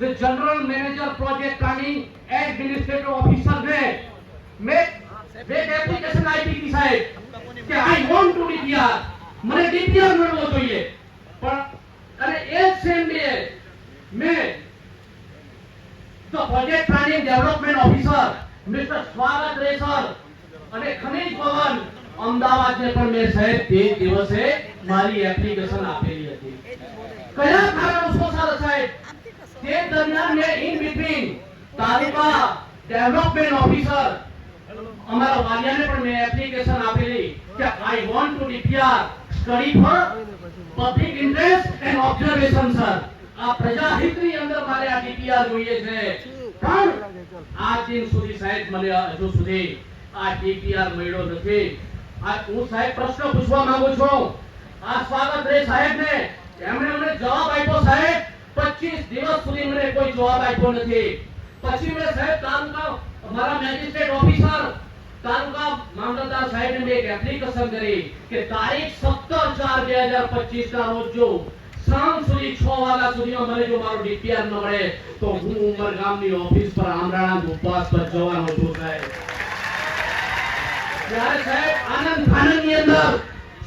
the general manager project planning, administrative officer may મેં make application IP decide કે I want to DPR મને DPR મળવો જોઈએ પણ અને એ જ સેમ ડે મેં the project planning development officer mister Swagat રે સર અને ખનીજ ભવન અમદાવાદને પણ મેં સાહેબ તે દિવસે મારી એપ્લિકેશન આપેલી હતી કયા કારણોસર સર સાહેબ તે દરમિયાન મેં in between taluka development officer અમારા વાલિયાને પણ મેં એપ્લિકેશન આપેલી કે I want to DPR study for public interest and observation sir આ પ્રજાહિતની અંદર મારે આ ડીપીઆર જોઈએ છે. પણ આ દિન સુધી સાહેબ મને હજુ સુધી આ ડીપીઆર મળ્યો નથી. આ હું સાહેબ પ્રશ્ન પૂછવા માંગુ છું. આ સ્વાગત રે સાહેબને. એમણે મને જવાબ આપ્યો સાહેબ. 25 દિવસ સુધી મને કોઈ જવાબ આપ્યો નથી પછી મેં સાહેબ તાલુકા મારા મેજિસ્ટ્રેટ ઓફિસર તાલુકા મામલતદાર સાહેબને મેં એક એપ્લિકેશન કરી કે તારીખ 17 4 2025 ના રોજ જો સાંજ સુધી 6 વાગ્યા સુધીમાં મને જો મારો ડીપીઆર ન મળે તો હું ઉમરગામની ઓફિસ પર આમરાણા ઉપવાસ પર જવાનો છું સાહેબ ત્યારે સાહેબ આનંદ આનંદની અંદર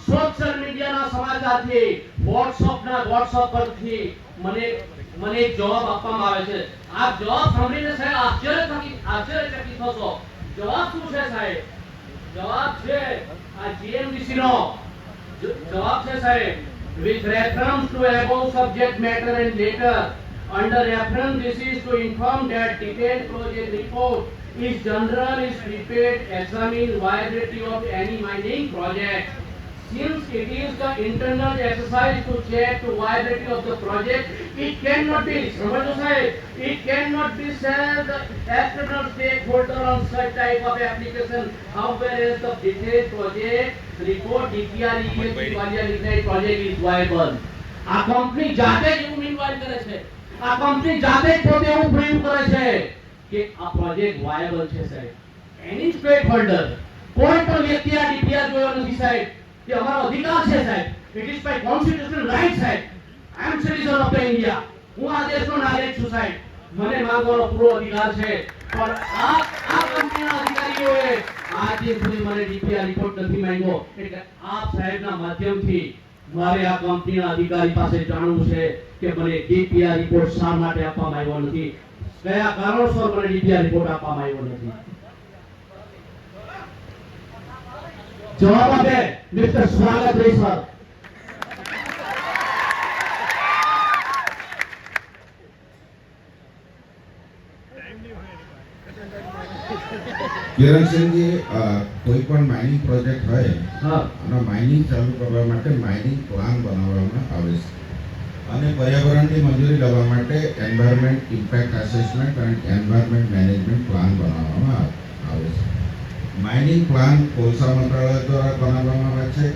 સોશિયલ મીડિયાના સમાચારથી વોટ્સઅપના વોટ્સઅપ પરથી મને મને એક જવાબ આપવામાં આવે છે આ જવાબ સાંભળીને સાહેબ આશ્ચર્યચકિત આશ્ચર્યચકિત થશો જવાબ શું છે સાહેબ જવાબ છે આ જીએમડીસી નો જવાબ છે સાહેબ with reference to above subject matter and later under reference this is to inform that detailed project report is general is prepared examine viability of any mining project since it is the internal exercise to check the viability of the project it cannot be it cannot be said the external stakeholder on such type of application however the detailed project report DPR ESG project is viable આ company જાતે જ એવું meanwhile કરે છે આ company જાતે જ પોતે એવું પ્રિન્ટ કરે છે કે આ પ્રોજેક્ટ વાયબલ છે સાહેબ એની સ્ટેક હોલ્ડર કોઈ પણ વ્યક્તિ આ ડીપીઆર જોયો નથી સાહેબ કે અમારો અધિકાર છે સાહેબ it is my constitutional right સાહેબ I am citizen of India હું આ દેશનો નાગરિક છું સાહેબ મને માંગવાનો પૂરો અધિકાર છે પણ આ આ કંપનીના અધિકારીઓએ આજ સુધી મને ડીપીઆર રિપોર્ટ નથી માંગ્યો એટલે આપ સાહેબના માધ્યમથી મારે આ કંપનીના અધિકારી પાસે જાણવું છે કે મને ડીપીઆર રિપોર્ટ શા માટે આપવામાં આવ્યો નથી કયા કારણોસર મને ડીપીઆર રિપોર્ટ આપવામાં આવ્યો નથી જવાબ આપે. મિસ્ટર સ્વાગત રે કિરણસિંહજી કોઈ પણ માઇનિંગ પ્રોજેક્ટ હોય હા. અને માઇનિંગ ચાલુ કરવા માટે માઇનિંગ પ્લાન બનાવવામાં આવે છે. અને પર્યાવરણની મંજૂરી લેવા માટે એન્વાયરમેન્ટ ઇમ્પેક્ટ અસેસમેન્ટ અને એન્વાયરમેન્ટ મેનેજમેન્ટ પ્લાન બનાવવામાં આવે છે. માઇનિંગ પ્લાન કોલસા મંત્રાલય દ્વારા બનાવવામાં આવે છે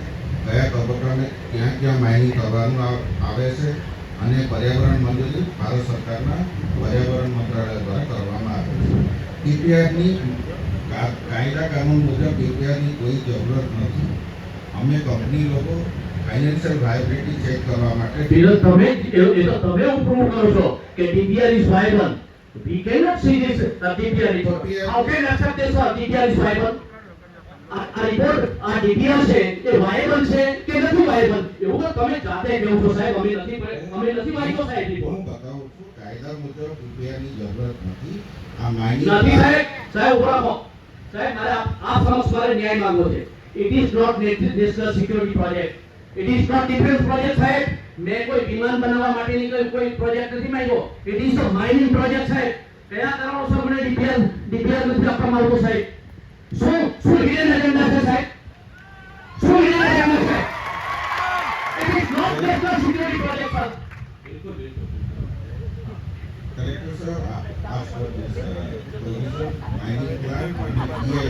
કયા તબક્કાને ક્યાં ક્યાં માઇનિંગ કરવાનું આવે છે અને પર્યાવરણ મંજૂરી ભારત સરકારના પર્યાવરણ મંત્રાલય દ્વારા કરવામાં આવે છે પીપીઆરની કાયદા કાનૂન મુજબ પીપીઆરની કોઈ જરૂરત નથી અમે કંપની લોકો ફાઇનાન્શિયલ વાયબિલિટી ચેક કરવા માટે તમે તમે કરો છો કે PPR is viable. We cannot see this uh, DPR report. How can accept this uh, DPR is viable? આ રિપોર્ટ આ ડીપીઆર છે એ વાયેબલ છે કે નથી વાયેબલ એવું તો તમે જાતે કહો છો સાહેબ અમે નથી અમે નથી વાંચ્યો સાહેબ. રિપોર્ટ હું બતાવું છું કાયદા મુજબ ટીપીઆરની જરૂરત નથી. આ માઇનિંગ નથી સાહેબ. સાહેબ ઊભા સાહેબ મારે આપ આપ સમક્ષ મારે ન્યાય માંગવો છે. It is not national security project it is not defence project સાહેબ. મેં કોઈ વિમાન બનાવવા માટેની કોઈ કોઈ પ્રોજેક્ટ નથી માંગ્યો. It is a mining project સાહેબ. કયા કારણોસર મને ડીપીઆર ડીપીઆર નથી આપવામાં આવતો, સાહેબ? શું શું હિડન એજન્ડા છે, સાહેબ? શું હિડન એજન્ડા છે? It is not national security project sir બિલકુલ બિલકુલ કલેક્ટર સર આપ ફોર ધીસ માઇનિંગ પ્લાન અને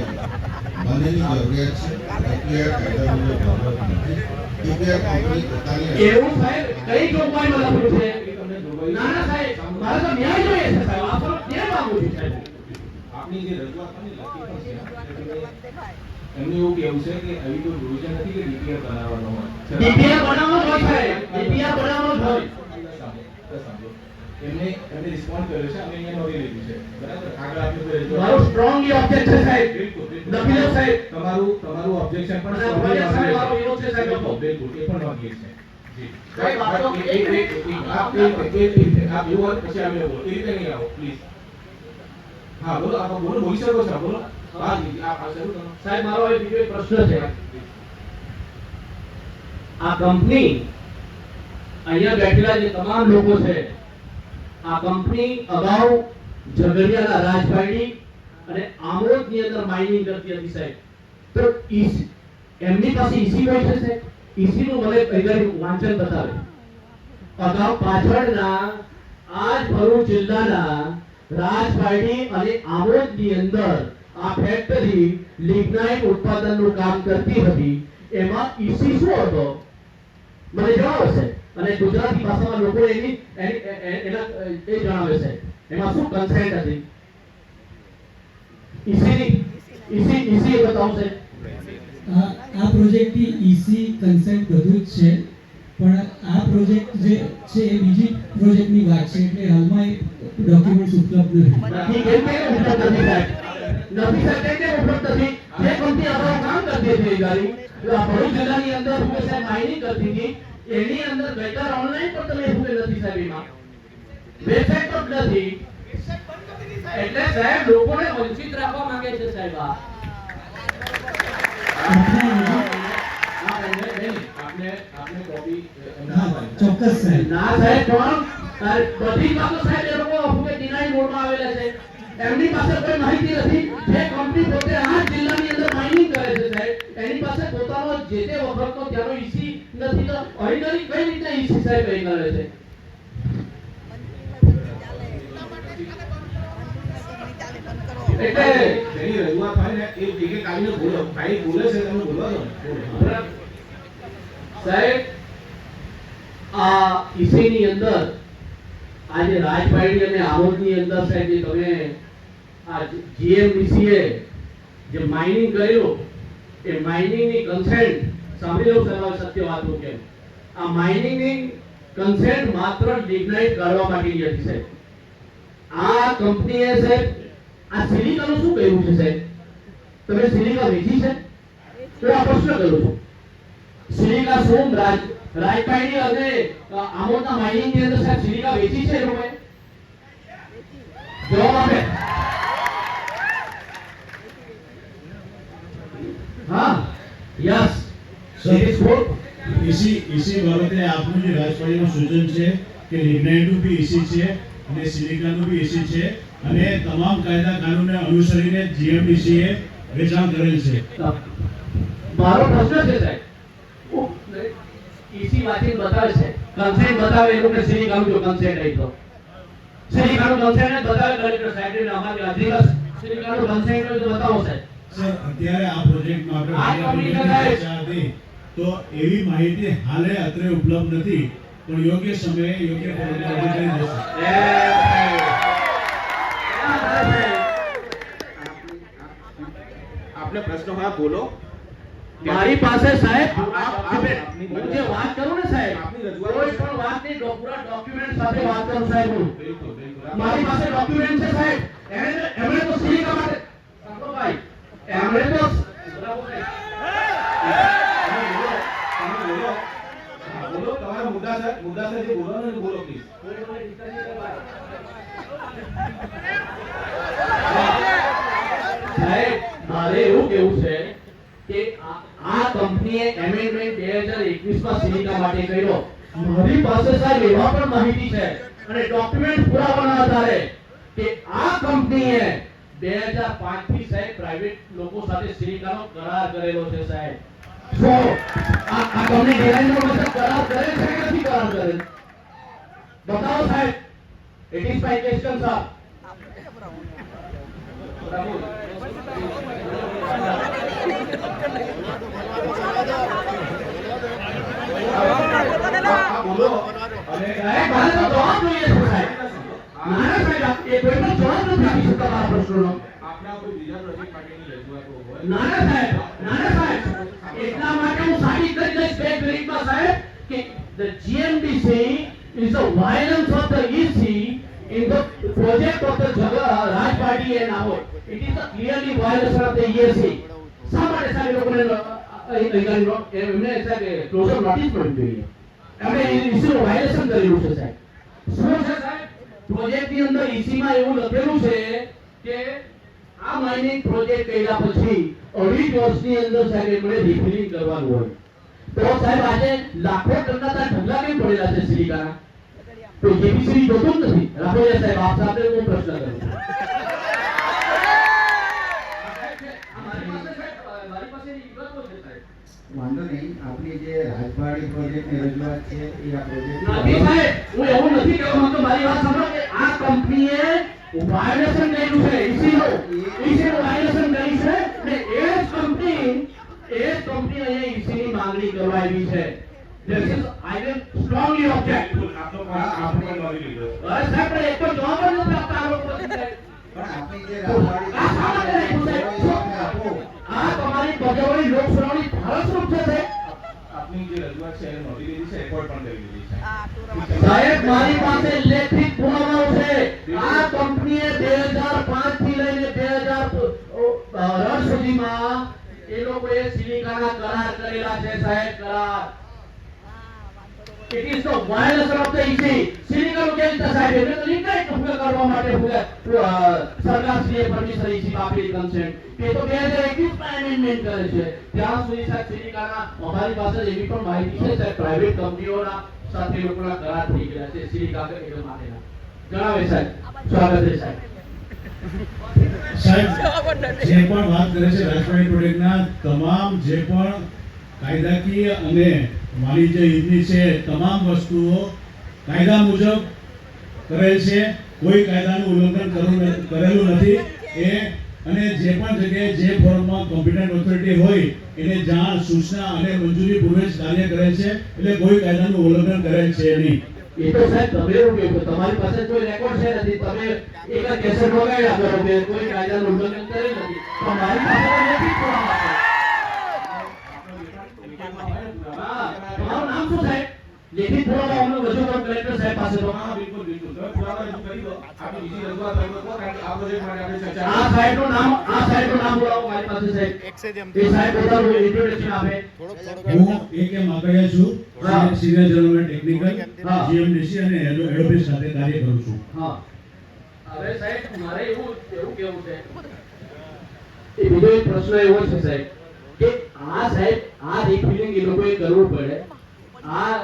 બંનેની જરૂરિયાત છે ટીપીઆર કાયદા મુજબ નથી ટીપીઆર કંપની પોતાની એવું સાહેબ કઈ જોગવાઈમાં લખ્યું છે? ના ના સાહેબ મારે તો ન્યાય જોઈએ છે સાહેબ. આ તો ન્યાય માંગુ છું સાહેબ? આપની જે રજૂઆત હતી લખી છે. એમનું એવું કહેવું છે કે આવી કોઈ યોજના નથી કે ડીપીઆર બનાવવાનો હોય. ડીપીઆર બનાવવાનો હોય સાહેબ. ડીપીઆર બનાવવાનો હોય. એમને એમને રિસ્પોન્ડ કર્યો છે અમે અહીંયા નોંધી લીધું છે. બરાબર? આગળ આપણી મારું સ્ટ્રોંગલી ઓબ્જેક્શન સાહેબ. બિલકુલ. નબીલો સાહેબ. તમારું તમારું ઓબ્જેક્શન પણ સાહેબ મારો વિરોધ છે સાહેબ. બિલકુલ એ પણ નોંધીએ છે. જી. સાહેબ, આ તો- એક એક એક એક આપ એ એ એ આપ એવું પછી અમે બોલો. એ રીતે નહીં આવો પ્લીઝ હા બોલો. આપ બોલો બોલી શકો છો બોલો. હા જી આપ આ શરૂ કરો. સાહેબ મારો હવે બીજો એક પ્રશ્ન છે. આ કંપની અહીંયા બેઠેલા જે તમામ લોકો છે આ કંપની અગાઉ ઝઘડિયાના રાજભાઈની અને આમોદની અંદર માઇનિંગ કરતી હતી સાહેબ. તો એમની પાસે ઈસી હોય છે. સાહેબ ઈસી નું મને કઈ વાંચન બતાવે. અગાઉ પાછળના, આજ ભરૂચ જિલ્લાના રાજભાઈની અને આમોદની અંદર આ ફેક્ટરી લિગ્નાઇટ ઉત્પાદનનું કામ કરતી હતી. એમાં ઈસી શું હતો? મને જણાવો છે અને ગુજરાતી ભાષામાં લોકો એની એની એ- જણાવે છે. એમાં શું કન્સેન્ટ હતી? ઈસીની ઈસી ઈસી બતાવશે. આ પ્રોજેક્ટની ઈસી કન્સેન્ટ બધું જ છે પણ આ પ્રોજેક્ટ જે છે એ બીજી પ્રોજેક્ટની વાત છે એટલે હાલમાં એ ડોક્યુમેન્ટ્સ ઉપલબ્ધ નથી. નથી સાહેબ? ઉપલબ્ધ નથી? જે કંપની અગાઉ કામ કરતી હતી ગાડી આ ભરૂચ જિલ્લાની અંદર હું સાહેબ માઇનિંગ કરતી હતી એની અંદર ગઈકાલ ઓનલાઈન પર તમે એવું નથી સાહેબ એમાં. વેબસાઈટ પર નથી. એટલે સાહેબ લોકોને વંચિત રાખવા માંગે છે સાહેબ આ. ચોક્કસ ના સાહેબ પણ બધી વાતો સાહેબ એ લોકો ડિનાઈ મોડમાં આવેલા છે. એમની પાસે કોઈ માહિતી નથી. જે કંપની પોતે આ જિલ્લાની અંદર માઇનિંગ કરે છે સાહેબ. એની પાસે પોતાનો જે તે વખતનો ત્યાંનો ઈસી નથી. તો અહીંની કઈ રીતે ઈસી સાહેબ અહીં કરે છે? એટલે તેની રજૂઆત થાય ને એ જગ્યાએ કાઢીને બોલો ભાઈ બોલે છે તમે બોલવા દો સાહેબ આ ઈસીની અંદર આજે રાજભાઈની અને આમોદની અંદર સાહેબ જે તમે આ જીએમડીસીએ જે માઇનિંગ કર્યું, એ માઇનિંગની કન્સેન્ટ સાંભળી લો સરવાલ સત્ય વાત હું કેમ આ માઇનિંગની કન્સેન્ટ માત્ર લિગ્નાઇટ કરવા માટેની હતી છે આ કંપનીએ સાહેબ, આ સિલિકાનું શું કર્યું છે સાહેબ? તમે સિલિકા વેચી છે? તો આ પ્રશ્ન કરું છું. સિલિકા સોમ રાજ રાજપાઈની અને આમોદના માઇનિંગની અંદર સાહેબ સિલિકા વેચી છે એ લોકોએ? જવાબ આપે. હા yes. Series four EC EC છે કે લિગ્નાઇટનું બી ઇસી છે અને સિલિકાનું બી છે અને તમામ કાયદા કાનૂનને અનુસરીને જીએમડીસી એ છે. મારો પ્રશ્ન બતાવે છે. કન્સેન્ટ બતાવે એ લોકોને સીધી કામ જો કન્સેન્ટ આવી તો. સીધી કન્સેન્ટ બતાવે કલેક્ટર સાહેબને અમારી અધિકાર સીધી કન્સેન્ટ બતાવો સાહેબ. સર અત્યારે આ પ્રોજેક્ટમાં આપણે તો એવી માહિતી હાલે અત્રે ઉપલબ્ધ નથી પણ યોગ્ય સમયે યોગ્ય પગલાં કરી દેશે આપને પ્રશ્ન હોય બોલો. મારી પાસે સાહેબ હું જે વાત કરું ને સાહેબ કોઈ પણ વાતની ડો- પૂરા ડોક્યુમેન્ટ સાથે વાત કરું સાહેબ હું. મારી પાસે ડોક્યુમેન્ટ છે સાહેબ. એમણે તો માટે? સાંભળો ભાઈ. એમણે મારે એવું કેવું છે કે આ કંપનીએ એમેન્ડમેન્ટ 2021 માં સિલિકા માટે કર્યો. મારી પાસે સાહેબ એવા પણ માહિતી છે. અને ડોક્યુમેન્ટ પુરાવાના આધારે કે આ કંપનીએ 2005 થી સાહેબ પ્રાઇવેટ લોકો સાથે સિલિકાનો કરાર કરેલો છે સાહેબ. તો આ આ કંપની ડિઝાઇનનો મતલબ કરાર કરે છે કે નથી કરાર કરે? બતાવો સાહેબ. It is my question sir બોલો. અને સાહેબ મારે તો જવાબ જોઈએ નાના સાહેબ એ કોઈ પણ જવાબ નથી આપી શકતા મારા પ્રશ્નોનો. આપના કોઈ બીજા પ્રોજેક્ટ માટેની રજૂઆતો હોય. નાના સાહેબ નાના સાહેબ. એટલા માટે હું સાબિત કરી દઈશ બે મિનિટમાં સાહેબ કે the GMDC is the violence of the EC in the project of the Jaga, Raj Party and Nahod. It is a clearly violation of the ESC. શા માટે સાહેબ લોકોને એમને સાહેબ ક્લોઝર નોટિસ મળવી જોઈએ. એમણે ઇસ્યુનું વાયલેશન કરેલું છે સાહેબ. શું છે સાહેબ? પ્રોજેક્ટની અંદર EC માં એવું લખેલું છે કે આ માઇનિંગ પ્રોજેક્ટ કર્યા પછી અઢી વર્ષની અંદર સાહેબ એમણે રિફિલિંગ કરવાનું હોય. તો સાહેબ આજે લાખો ટનના ત્યાં ઢગલા કેમ પડેલા છે સિલિકાના તો જેબીસી જોતું જ નથી. રાઠોડિયા સાહેબ, આપ સાથે હું પ્રશ્ન કરું છું મારી પાસે વિગતો છે સાહેબ વાંધો નહીં. આપણી જે રાજવાડી પ્રોજેક્ટની રજૂઆત છે એ આ નથી પ્રોજેક્ટ સાહેબ હું એવું નથી કહેવા માંગતો મારી વાત સાંભળો કે આ કંપનીએ વાયોલેશન કર્યું છે ઈસીઓ ઈસીઓ વાયોલેશન કરી છે ને એ જ કંપની એ જ કંપની અહીંયા ઈસીની માંગણી કરવા આવી છે. This is રજૂઆત છે એને નોંધી લીધી છે રેકોર્ડ પણ કરી લીધી છે. સાહેબ મારી પાસે લેખિત પુરાવાઓ છે. આ કંપનીએ 2005 થી લઈને 2018 સુધીમાં એ લોકોએ સિલિકાના કરાર કરેલા છે સાહેબ કરાર. It is the violation of the EC. કેવી રીતે સાહેબ? એમને તો લિંકાયત ભૂગા કરવા માટે અ, સરકારશ્રીએ પરમિશન EC આપેલી કન્સેન્ટ એ તો 2021 માં એમેન્ડમેન્ટ કરે છે. ત્યાં સુધી સાહેબ સિનિકાના અમારી પાસે એવી પણ માહિતી છે સાહેબ પ્રાઇવેટ કંપનીઓના સાથે લોકોના કરાર થઈ ગયા છે. સિલિકા એ માટેના. જણાવે સાહેબ. સ્વાગત છે સાહેબ. જે પણ વાત કરે છે રાજપાણી પ્રોજેક્ટના તમામ જે પણ કાયદાકીય અને વાણિજ્ય હિતની છે, તમામ વસ્તુઓ કાયદા મુજબ કરેલ છે. કોઈ કાયદાનું ઉલ્લંઘન કરેલું નથી. એ અને જે પણ જગ્યાએ જે ફોર્મમાં કોમ્પિટન્ટ ઓથોરિટી હોય, એને જાણ, સૂચના અને મંજૂરી પૂર્વે જ કાર્ય કરે છે. એટલે કોઈ કાયદાનું ઉલ્લંઘન કરેલ છે નહીં. એ તો સાહેબ તમે એવું કહ્યું તમારી પાસે કોઈ રેકોર્ડ છે નથી. તમે એક જ કેસેટ વગાડ્યા કરો કે કોઈ કાયદાનું ઉલ્લંઘન કરેલ નથી. પણ મારી પાસે તો લેખિત પુરાવા છે. હા, તમારું શું થાય લેખિત પુરાવા અમને રજૂ કરો કલેક્ટર સાહેબ પાસે તો હા બિલકુલ બિલકુલ. તમે પુરાવા રજૂ કરી દો. આપણે બીજી રજૂઆત કરી દો કારણ કે આ પ્રોજેક્ટ માટે આપણે ચર્ચા આ સાહેબનું નામ આ સાહેબનું નામ બોલાવો મારી પાસે સાહેબ. એ સાહેબ પોતાનું ઇન્ટ્રોડક્શન આપે. હું એ કે માકડિયા છું. હા. સિનિયર જનરલ ટેકનિકલ હા. જીએમડીસી અને ઓફિસ સાથે કાર્ય કરું છું. હા. હવે સાહેબ મારે એવું એવું કેવું છે. એ બીજો એક પ્રશ્ન એવો છે સાહેબ કે આ સાહેબ આ રિફિલિંગ એ લોકોએ કરવું પડે. આ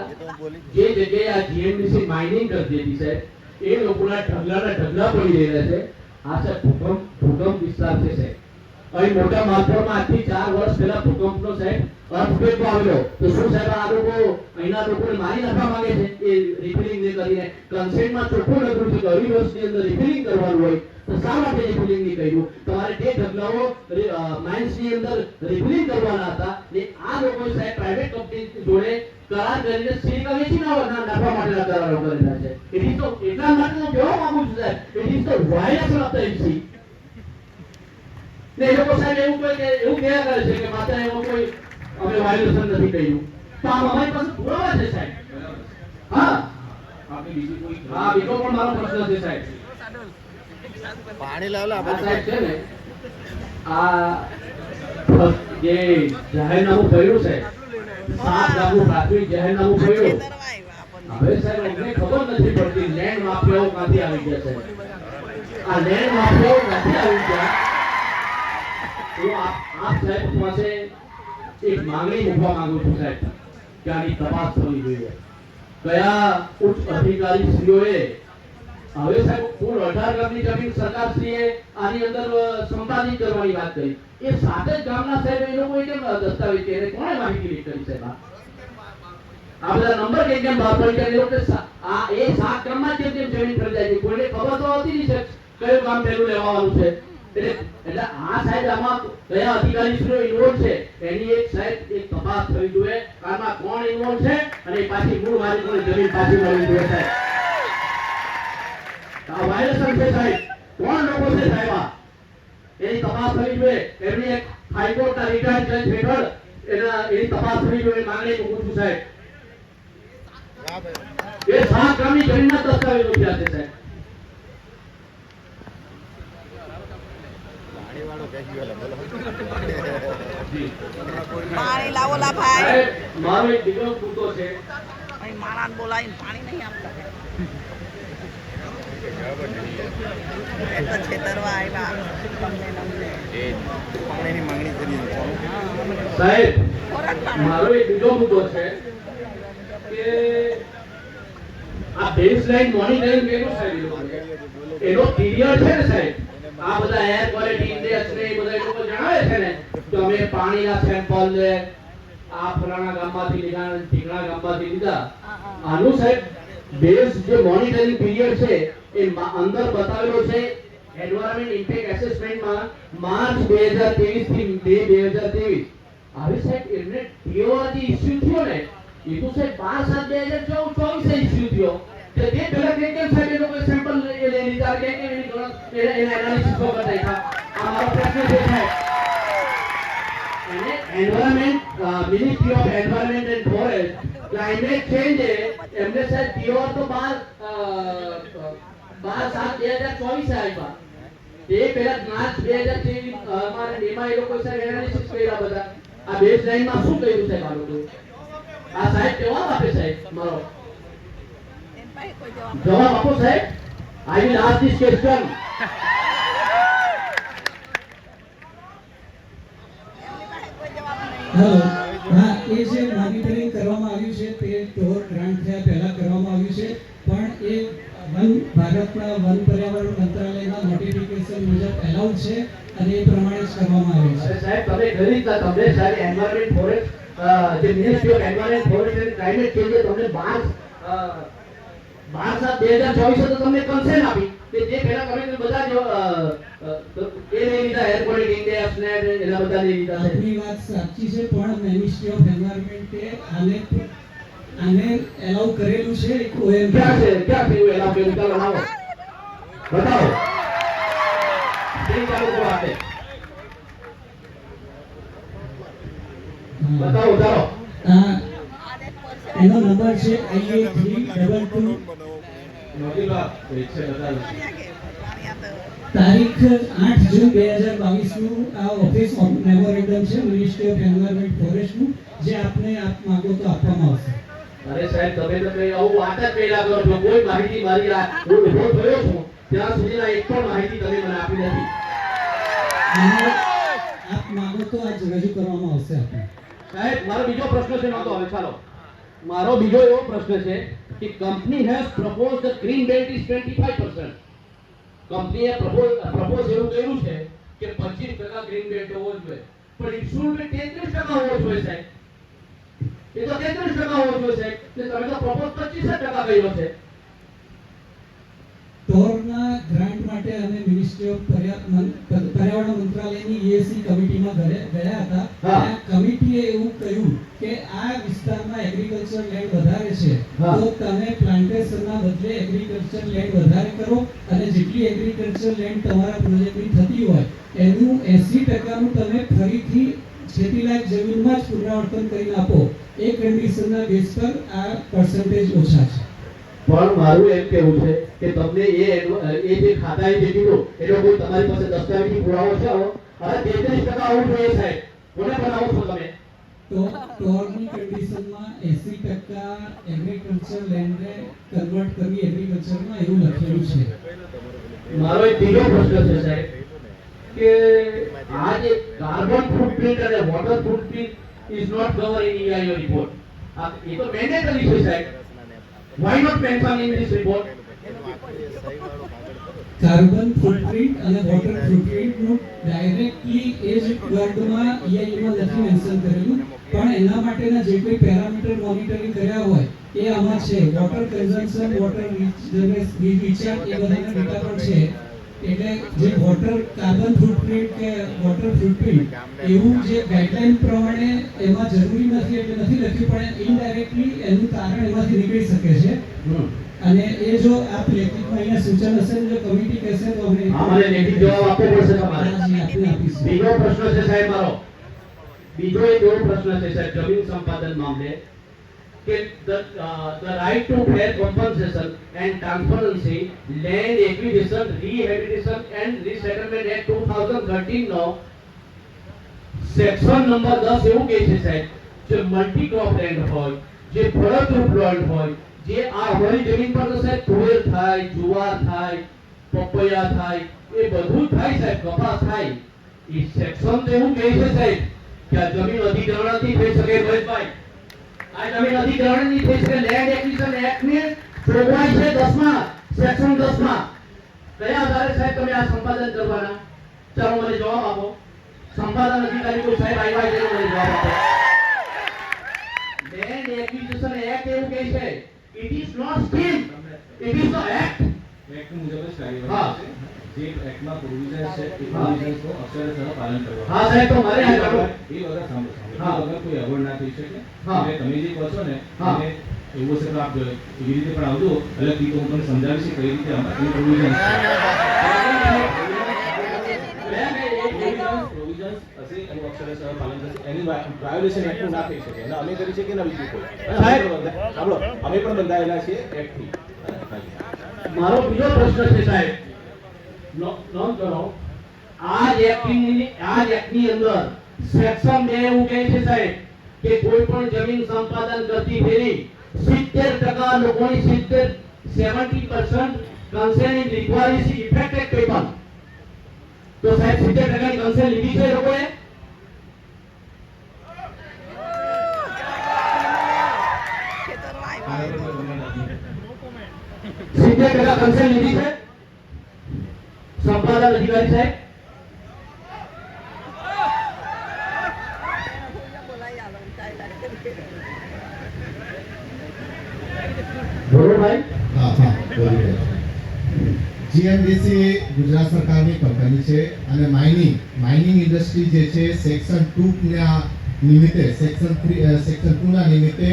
જે જગ્યાએ આ જીએમડીસી માઇનિંગ કરી દીધી છે એ લોકોના ઢગલાના ઢગલા પડી રહેલા છે. આ સાહેબ ભૂકંપ ભૂકંપ વિસ્તાર છે સાહેબ. અહીં મોટા માથરમાં આજથી ચાર વર્ષ પહેલા ભૂકંપનો સાહેબ આવેલો તો શું સાહેબ આ લોકો અહીંના લોકોને મારી નાખવા માંગે છે? એ રિફિલિંગ ને કરીને કન્સેન્ટમાં ચોખ્ખું લખ્યું છે કે અઢી વર્ષની અંદર રિફિલિંગ કરવાનું હોય તો શા માટે રિફિલિંગ નહીં કર્યું? તમારે તે ઢગલાઓ માઇન્સની અંદર રિફિલિંગ કરવાના હતા ને આ લોકો સાહેબ પ્રાઇવેટ કંપની જોડે કરાર કરીને સિલિકા વેચી ના નાખવા માટેના કરારો કરેલા છે ઇટ તો એટલા માટે હું કહેવા માંગુ છું સાહેબ. It the violation of the ને એ લોકો સાહેબ એવું કહે કે એવું કહ્યા કરે છે કે માતા એવો કોઈ અમે વાયોલેશન નથી કર્યું. તો આમ અમારી પાસે પુરાવા છે સાહેબ. હા? હા બીજો પણ મારો પ્રશ્ન છે સાહેબ. પાણી લાવલા આ સાહેબ છે ને આ જે જાહેરનામું કર્યું છે સાત ગામનું પ્રાથમિક જાહેરનામું કર્યું હવે સાહેબ અમને ખબર નથી પડતી લેન્ડ માફિયાઓ ક્યાંથી આવી ગયા છે? આ લેન્ડ માફિયાઓ ક્યાંથી આવી ગયા? હું આપ સાહેબ પાસે એક માંગણી મૂકવા માંગુ છું સાહેબ, કે આની તપાસ થવી જોઈએ. કયા ઉચ્ચ અધિકારી શ્રીઓએ, હવે સાહેબ કુલ અઢાર ગામની જમીન સરકારશ્રીએ આની અંદર સંપાદિત કરવાની વાત કરી. એ સાત જ ગામના સાહેબ એ લોકોએ કેમ દસ્તાવેજ કે કોણે માહિતી લીક કરી સાહેબ આ? બધા નંબર કેમ કેમ બહાર પડી ગયા? લોકો આ એ સાત ગામમાં કેમ કેમ જમીન ખરીદાય છે? કોઈને ખબર તો હતી નહીં સાહેબ કયું ગામ પહેલું લેવાનું છે? એટલે આ સાહેબ આમાં કયા અધિકારી શ્રીઓ ઇન્વોલ્વ છે, એની એક સાહેબ એક તપાસ થવી જોઈએ આમાં કોણ ઇન્વોલ્વ છે અને પાછી મૂળ માલિકોને જમીન પાછી મળવી જોઈએ સાહેબ. આ વાયલેશન છે સાહેબ. કોણ લોકો છે સાહેબ એની તપાસ થવી જોઈએ. એમની એક હાઈકોર્ટના રિટાયર્ડ જજ હેઠળ એના એની તપાસ થવી જોઈએ માંગણી મૂકું છું સાહેબ. એ સાત ગ્રામની જમીનના દસ્તાવેજો છે સાહેબ પાણીવાળો બેસી ગયેલો, બોલો. પાણી લાવો લા ભાઈ. મારો એક દીકરો પૂરતો છે. અહીં મારા બોલાવીને પાણી નહીં આપતા. પાણીની માંગણી કરી સાહેબ મારો એક બીજો મુદ્દો છે કે આ બેઝલાઇન મોનિટરિંગ કર્યું સાહેબ એનો પીરિયડ છે ને સાહેબ? આ બધા એર ક્વોલિટી ઇન્ડેક્સ ને બધા લોકો જણાવે છે ને કે અમે પાણીના સેમ્પલ લે, આ ફલાણા ગામમાંથી લીધા, ઢીંગણા ગામમાંથી લીધા. આનું સાહેબ બેઝ જે મોનિટરિંગ પીરિયડ છે, એ અંદર બતાવેલો છે એન્વાયરમેન્ટ ઇમ્પેક્ટ એસેસમેન્ટમાં માર્ચ 2023 થી મે 2023 હવે સાહેબ, એમને ટીઓઆર જે ઇસ્યુ થયો ને, એ તો સાહેબ પાંચ સાત બે હજાર ચૌદ, ચોવીસે ઇસ્યુ થયો. તો તે કેમ કેમ સાહેબ. આ એ પહેલા માર્ચ બે હજાર ત્રેવીસ અમારે એમાં એ લોકો સાહેબ એનાલિસિસ કર્યા બધા. આ બેઝ લાઈનમાં શું કર્યું સાહેબ આ આ સાહેબ કેવા આપે સાહેબ, મારો. જવાબ જવાબ આપો સાહેબ I will ask this question hello હા એ જે મોનિટરિંગ કરવામાં આવ્યું છે તે ટોર ગ્રાન્ટ થયા પહેલા કરવામાં આવ્યું છે. પણ એ વન ભારતના વન પર્યાવરણ મંત્રાલયના નોટિફિકેશન મુજબ એલાઉડ છે અને એ પ્રમાણે જ કરવામાં આવ્યું છે. સાહેબ તમે ઘણી તમને સાહેબ એન્વાયરમેન્ટ ફોરેસ્ટ જે ministry of environment forest and climate change તમને બાર બાર સાત બે હજાર ચોવીસે તો તમને કન્સેન્ટ આપી કે જે પહેલા તમે બધા જો અ, અ, એ લઈ લીધા એર ક્વોલિટી ઇન્ડેક્સ ને એના બધા લઈ લીધા છે. આપની વાત સાચી છે પણ મિનિસ્ટ્રી ઓફ એન્વાયરમેન્ટે આને આને એલાઉ કરેલું છે એક OM ક્યાં છે? ક્યાં છે એવું એલાવ ચાલો લાવો બતાવો. સ્ક્રીન ચાલુ કરો આપે? હા. બતાવો ચાલો. આ આને પરસે એનો નંબર છે IA થ્રી ડબલ ટુ તારીખ આઠ જૂન બે હજાર બાવીસનું આ ઓફિસ મેમોરેન્ડમ છે મિનિસ્ટ્રી ઓફ એન્વાયરમેન્ટ ફોરેસ્ટનું જે આપને આપ માંગો તો આપવામાં આવશે. અરે સાહેબ તમે તો કઈ આવું વાત જ પહેલા કરો છો. કોઈ માહિતી મારી હું ઊભો થયો છું. ત્યાં સુધીના એક પણ માહિતી તમે મને આપી નથી. આપ માંગો તો આજ રજૂ કરવામાં આવશે આપને. સાહેબ મારો બીજો પ્રશ્ન છે નહોતો. હવે ચાલો. મારો બીજો એવો પ્રશ્ન છે કે company has propose the green belt is 25% કંપનીએ પ્રપોઝ એવું કર્યું છે કે 25% ગ્રીન બેલ્ટ હોવો જોઈએ. પણ શુડ બી 33% હોવો જોઈએ સાહેબ. એ તો 33% હોવો જોઈએ સાહેબ. તમે તો પ્રપોઝ 25% કર્યો છે. ટોરના ગ્રાન્ટ માટે અમે મિનિસ્ટ્રી ઓફ પર્યાવરણ મંત્રાલયની EAC કમિટીમાં ગયા હતા. કમિટીએ એવું કહ્યું કે આ વિસ્તારમાં એગ્રીકલ્ચર લેન્ડ વધારે છે તો તમે પ્લાન્ટેશનના બદલે એગ્રીકલ્ચર લેન્ડ વધારે કરો અને જેટલી એગ્રીકલ્ચર લેન્ડ તમારા પ્રોજેક્ટની થતી હોય એનું 80% ટકાનું તમે ફરીથી ખેતીલાયક જમીનમાં જ પુનરાવર્તન કરીને આપો. એ કન્ડિશનના બેઝ પર આ પર્સન્ટેજ ઓછા છે. પણ મારું એમ કેવું છે કે તમને એ એ જે ખાતાએ જે કીધું એનો કોઈ તમારી પાસે દસ્તાવેજી પુરાવો છે આવો? તેત્રીસ ટકા હોવું જોઈએ સાહેબ. કોને બનાવો છો તમે? તો ટોરની કન્ડિશનમાં 80% ટકા એગ્રીકલ્ચર લેન્ડને કન્વર્ટ કરવી એગ્રીકલ્ચરમાં એવું લખેલું છે. મારો એક બીજો પ્રશ્ન છે સાહેબ, કે આ જે કાર્બન ફૂટપ્રિન્ટ અને water footprint is not cover in EIO report એ તો મેન્ડેટરી છે સાહેબ. Why not mention in this report carbon footprint અને વોટર ફૂટપ્રિન્ટનું ડાયરેક્ટલી એ જ વર્ડમાં EIO માં નથી મેન્શન કરેલું. પણ એના માટેના જે કોઈ પેરામીટર મોનિટરિંગ કર્યા હોય, એ આમાં છે. વોટર કન્ઝમ્પશન વોટર રિચાર્જ એ બધાના ડેટા પણ છે. એટલે જે વોટર કાર્બન ફૂટપ્રિન્ટ કે વોટર ફૂટપ્રિન્ટ એવું જે ગાઈડલાઈન પ્રમાણે એમાં જરૂરી નથી એટલે નથી લખ્યું, પણ ઇનડાયરેક્ટલી એનું કારણ એમાંથી નીકળી શકે છે. અને એ જો આ લેખિતમાં અહીંયા સૂચન હશે જો કમિટી કહેશે તો અમે અમારે લેખિત જવાબ આપવો પડશે તમારે. બીજો પ્રશ્ન છે સાહેબ મારો. બીજો એક એવો પ્રશ્ન છે સાહેબ જમીન સંપાદન મામલે કે the uh, the right to fair compensation and transparency land acquisition rehabilitation and resettlement act 2013 નો સેક્શન નંબર 10 એવું કહે છે સાહેબ જે મલ્ટી ક્રોપ લેન્ડ હોય જે ફળદ્રુપ લેન્ડ હોય જે આ અમારી જમીન પર તો સાહેબ તુવેર થાય, જુવાર થાય, પપૈયા થાય, એ બધું થાય સાહેબ, કપાસ થાય. એ સેક્શન તો એવું કહે છે સાહેબ કે આ જમીન અધિગ્રહણથી થઈ શકે મહેશભાઈ આ જમીન અધિગ્રહણની થઈ શકે લેન્ડ એક્વિઝિશન એક્ટ ને જોગવાઈ છે 10 માં સેક્શન 10 માં કયા આધારે સાહેબ તમે આ સંપાદન કરવાના? ચાલો મને જવાબ આપો. સંપાદન અધિકારી કોઈ સાહેબ આવ્યા છે મને જવાબ આપો. લેન્ડ એક્વિઝિશન એક્ટ એવું કહે છે. It is not scheme it is the act act મુજબ જ કાર્યવાહી હા. છે જે એક્ટમાં પ્રોવિઝન છે એ પ્રોવિઝન્સનું અક્ષરશઃ પાલન કરવાનું હા સાહેબ તો મારે આ જાણવું એ વગર સાંભળો સાંભળો. હા. એ વગર કોઈ અવોર્ડ ના થઈ શકે હા. એટલે તમે જે કહો છો ને હા. એને એવું છે તો આપ એવી રીતે પણ આવજો એટલે ઈ તો હું તમને સમજાવીશ કે કઈ રીતે આમાં એની પ્રોવિઝન પ્રોવિઝન્સ હશે એનું અક્ષરશઃ પાલન થશે એની વાયોલેશન એક્ટનું ના થઈ શકે. ના અમે કરી શકીએ ના બીજું કોઈ. સાહેબ. સાંભળો અમે પણ બંધાયેલા છીએ એક્ટથી મારો બીજો પ્રશ્ન છે સાહેબ. નોંધ કરો આ એક્ટની આ એક્ટની અંદર સેક્શન 2 એવું કહે છે સાહેબ કે કોઈ પણ જમીન સંપાદન કરતી ફેરી 70% લોકોની 70 70% કન્સેન્ટ લીધવાની ઇફેક્ટેડ પેપર તો સાહેબ 70% ની કન્સેન્ટ લીધી છે લોકોએ ખેતરમાં આવ્યા. સિત્તેર ટકા કન્સેલ લીધી છે. સંપાદન અધિકારી સાહેબ. જીએમડીસી ગુજરાત સરકારની કંપની છે અને માઇનિંગ માઇનિંગ ઇન્ડસ્ટ્રી જે છે, સેક્શન ટુ ના નિમિત્તે, સેક્શન થ્રી સેક્શન નિમિત્તે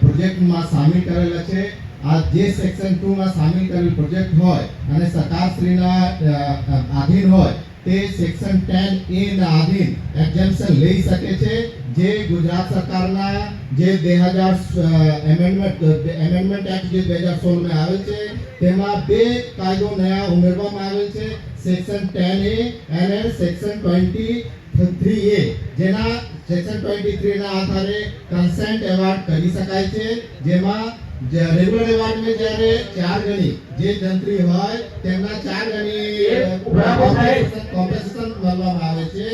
પ્રોજેક્ટમાં સામેલ કરેલા છે. આ જે સેક્શન ટુ માં સામેલ કરેલ પ્રોજેક્ટ હોય અને સરકારશ્રીના આધીન હોય, તે સેક્શન ટેન એ ના આધીન એક્ઝેમ્પશન લઈ શકે છે જે ગુજરાત સરકારના જે બે હજાર એમેન્ડમેન્ટ એમેન્ડમેન્ટ એક્ટ જે બે હજાર સોળમાં આવે છે, તેમાં બે કાયદો નયા ઉમેરવામાં આવે છે સેક્શન ટેન એ અને સેક્શન ટ્વેન્ટી થ્રી એ જેના સેક્શન ટ્વેન્ટી થ્રી ના આધારે કન્સેન્ટ એવોર્ડ કરી શકાય છે, જેમાં જ્યારે ચાર ગણી જે જંત્રી હોય તેમના ચાર ગણી. કોમ્પેન્સેશન મળવામાં આવે છે.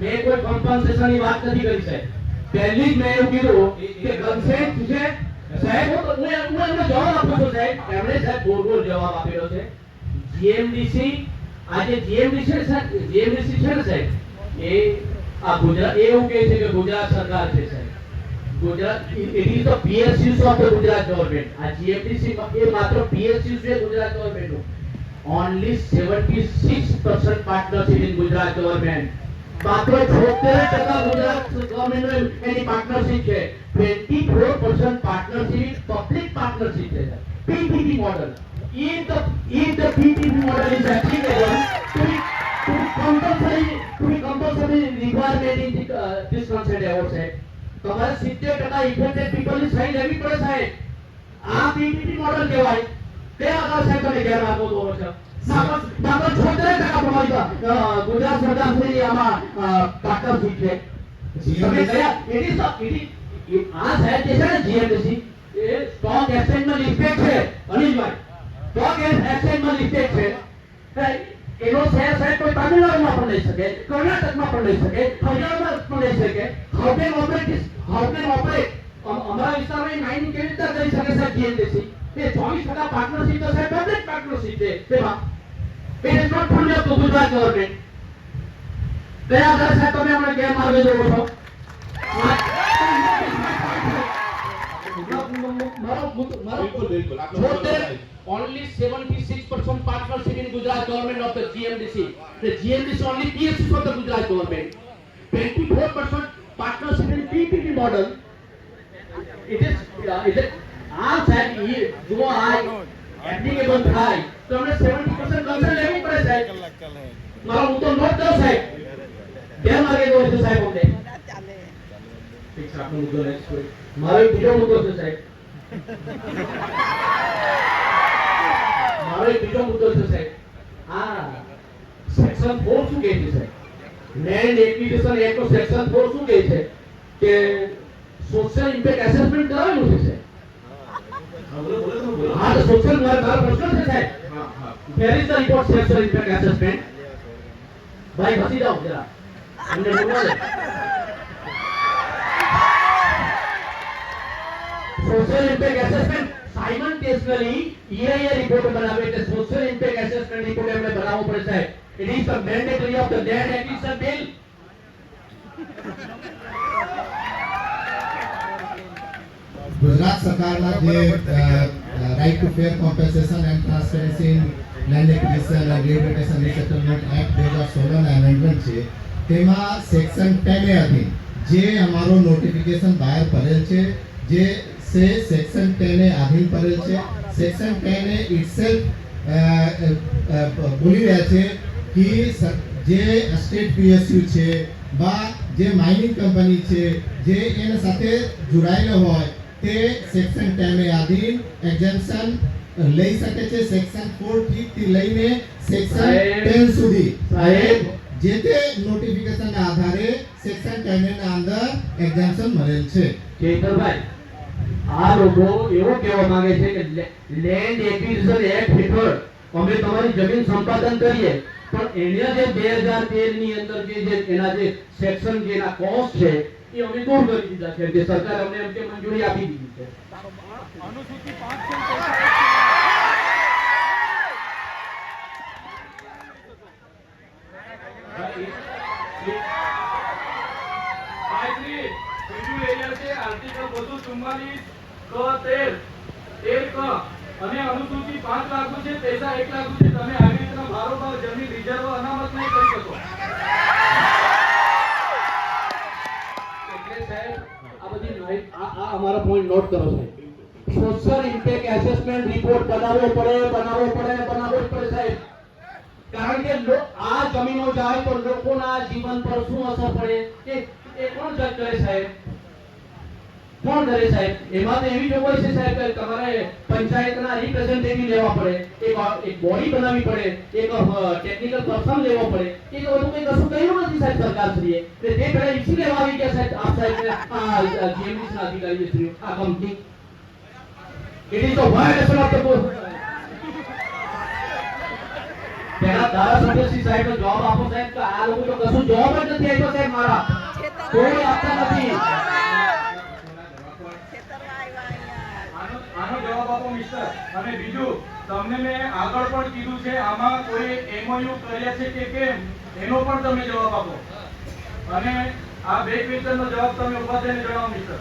મેં કોઈ compensation વાત નથી કરી સાહેબ. પહેલી જ મેં એવું કીધું કે consent છે સાહેબ હું હું હું એમને જવાબ આપું છું સાહેબ. એમણે સાહેબ ગોળ ગોળ જવાબ આપેલો છે. જીએમડીસી આજે જીએમડીસી છે સાહેબ? જીએમડીસી છે ને સાહેબ? એ આ ગુજરાત એવું કહે છે કે ગુજરાત સરકાર છે સાહેબ. Gujarat it is the PSUs of the Gujarat government આ જીએમડીસી એ માત્ર પીએસયુસ છે Gujarat ગવર્નમેન્ટનું only 76% partnership in Gujarat government. માત્ર 76% ગુજરાત ગવર્નમેન્ટ એની પાર્ટનરશિપ છે 24% પાર્ટનરશિપ પબ્લિક પાર્ટનરશિપ છે PPP model if the if the PPP model is applicable to be to be compulsory to be compulsory requirement in the, uh, this consent award છે તમારે 70% affected પીપલની સહી લેવી પડે સાહેબ. આ PPT model કહેવાય. તે આગળ સાહેબ તમે ગેર આપો તો છો માત્ર માત્ર 76% પ્રમાણિત ગુજરાત સરકાર શ્રી આમાં પાર્ટનરશિપ છે? તમે કયા it is the- it is- it- આ સાહેબ જે છે ને જીએમડીસી એ સ્ટોક એક્સચેન્જમાં લિસ્ટેડ છે. અનિલભાઈ સ્ટોક એક્સચેન્જમાં લિસ્ટેડ છે. એ એનો શેર સાહેબ કોઈ તમિલનાડુમાં પણ લઈ શકે, કર્ણાટકમાં પણ લઈ શકે, હરિયાણામાં પણ લઈ શકે. હાઉ ઓપરેટ હાઉ ઓપરેટ અમારા વિસ્તારમાં માઇનિંગ કેવી રીતે કરી શકે સાહેબ જીએનડીસી એ ચોવીસ ટકા પાર્ટનરશિપ તો સાહેબ પબ્લિક પાર્ટનરશિપ છે. તેમાં not fully up to Gujarat government. કયા તમે અમને ગેરમાર્ગે જોવો છો મારો મુદ્દો- મારો બિલકુલ બિલકુલ આપનો મુદ્દો છોતેર સમજાય. only 76% partnership in Gujarat government of the GMDC. The GMDC only PSU of the Gujarat government. 24% partnership in PPP model. It is, uh, it is, આ સાહેબ ઈ જો આ એપ્લિકેબલ થાય તો અમને 70% કન્સર્ન લેવી પડે સાહેબ મારો મુદ્દો નોટ કરો સાહેબ મારો એક બીજો મુદ્દો છે સાહેબ. આ સેક્શન 4 શું કહે છે સાહેબ? લેન્ડ એક્વિઝિશન એક્ટ નો સેક્શન 4 શું કહે છે? કે સોશિયલ ઇમ્પેક્ટ એસેસમેન્ટ કરાવેલું છે સાહેબ? હા તો સોશિયલ મારો પ્રશ્ન છે સાહેબ. Where is the report the impact assessment ભાઈ બસી જાઓ જરા. અમને બોલવા દે. Social impact assessment simultaneously EIA report બનાવે એટલે સોશિયલ ઇમ્પેક્ટ એસેસમેન્ટ રિપોર્ટ એમને બનાવવો પડે સાહેબ. It is the mandatory of the land acquisition bill Gujarat સરકારના જે right to fair compensation and transparency in land acquisition and rehabilitation resettlement act બે હજાર સોળના એમેન્ડમેન્ટ છે. તેમાં સેક્શન ટેન એ અધીન જે અમારો નોટિફિકેશન બહાર પડેલ છે. જે સે સેક્શન ટેન આધીન પડેલ છે સેક્શન ટેન ઇટસેલ્ફ બોલી રહ્યા છે કે જે સ્ટેટ પીએસયુ છે બા જે માઇનિંગ કંપની છે જે એના સાથે જોડાયેલો હોય તે સેક્શન ટેન આધીન એક્ઝેમ્પશન લઈ શકે છે સેક્શન ફોરથી લઈને સેક્શન. ટેન સુધી સાહેબ. જે તે નોટિફિકેશનના આધારે સેક્શન ટેનના અંદર એક્ઝેમ્પશન મળેલ છે કેતરભાઈ આ લોકો એવું કહેવા માંગે છે કે લેન્ડ એક્વિઝિશન એક્ટ હેઠળ અમે તમારી જમીન સંપાદન કરીએ પણ એને જે બે હજાર તેરની અંદર જે એના જે સેક્શન જે એના કોસ્ટ છે એ અમે દૂર કરી દીધા છે જે સરકાર અમને એમ કે મંજૂરી આપી દીધી છે બસો ચુમ્માલીસ ક તેર ક અને અનુસૂચિ પાંચ લાખનું છે, પૈસા એક લાખનું છે. તમે આવી રીતના બારોબાર જમીન રિઝર્વ અનામત નહીં કરી શકો. આ બધી આ અમારો પોઈન્ટ નોટ કરો સાહેબ. સોશિયલ એસેસમેન્ટ રિપોર્ટ બનાવવો પડે બનાવવો પડે બનાવવો પડે સાહેબ. કારણ કે આ જમીનો જાય તો લોકોના જીવન પર શું અસર પડે? એ કોણ જજ કરે સાહેબ? કોણ કરે સાહેબ? એમાં તો એવી જોગવાઈ છે સાહેબ કે તમારે પંચાયતના રિપ્રેઝેન્ટેટિવ લેવા પડે, એક એક બોડી બનાવવી પડે, એક ટેકનિકલ પર્સન લેવો પડે. એ તો બધું કંઈ કશું કર્યું નથી સાહેબ સરકારશ્રીએ. એટલે તે પહેલા ઈસી લેવા આવી ગયા સાહેબ? આપ સાહેબ આ જીએમડીસી ના અધિકારી શ્રી આ company. It is the violation of the પહેલા ધારાસભ્યશ્રી સાહેબનો જવાબ આપો સાહેબ, કે આ લોકો તો કશું જવાબ જ નથી આપ્યો સાહેબ મારા. કોઈ આપતા નથી ખેતરમાં આવ્યા અહીંયા આનો આપો મિસ્ટર. અને બીજું તમને મેં આગળ પણ કીધું છે આમાં કોઈ એમઓયુ કર્યા છે કે કેમ એનો પણ તમે જવાબ આપો. અને આ બે ક્વેશ્ચનનો જવાબ તમે ઊભા થઈને જણાવો મિસ્ટર.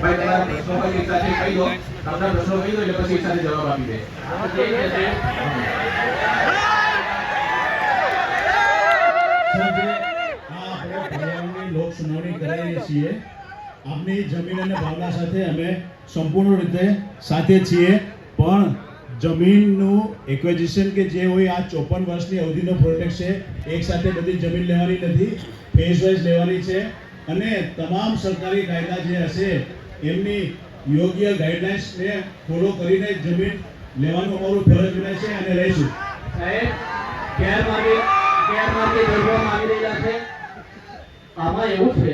ભાઈ તમારા પ્રશ્નો કઈ એક સાથે કહી દો. તમારા પ્રશ્નો કહી દો એટલે પછી એક સાથે જવાબ આપી દે. ઠીક છે. સાહેબ સર, જે આ આપણે પર્યાવરણની લોક સુનાવણી કરાવીએ છીએ. આપની જમીન અને ભાવના સાથે અમે સંપૂર્ણ રીતે સાથે છીએ. પણ જમીનનું એક્વેઝિશન કે જે હોય આ ચોપન વર્ષની અવધિનો પ્રોજેક્ટ છે, એક સાથે બધી જમીન લેવાની નથી ફેઝ વાઇઝ લેવાની છે. અને તમામ સરકારી કાયદા જે હશે, એમની યોગ્ય ગાઈડલાઇન્સને ફોલો કરીને જમીન લેવાનું અમારું ફરજ બને છે અને રહીશું સાહેબ, ગેરમાર્ગે ગેરમાર્ગે દોરવા માંગી રહેલા છે. આમાં એવું છે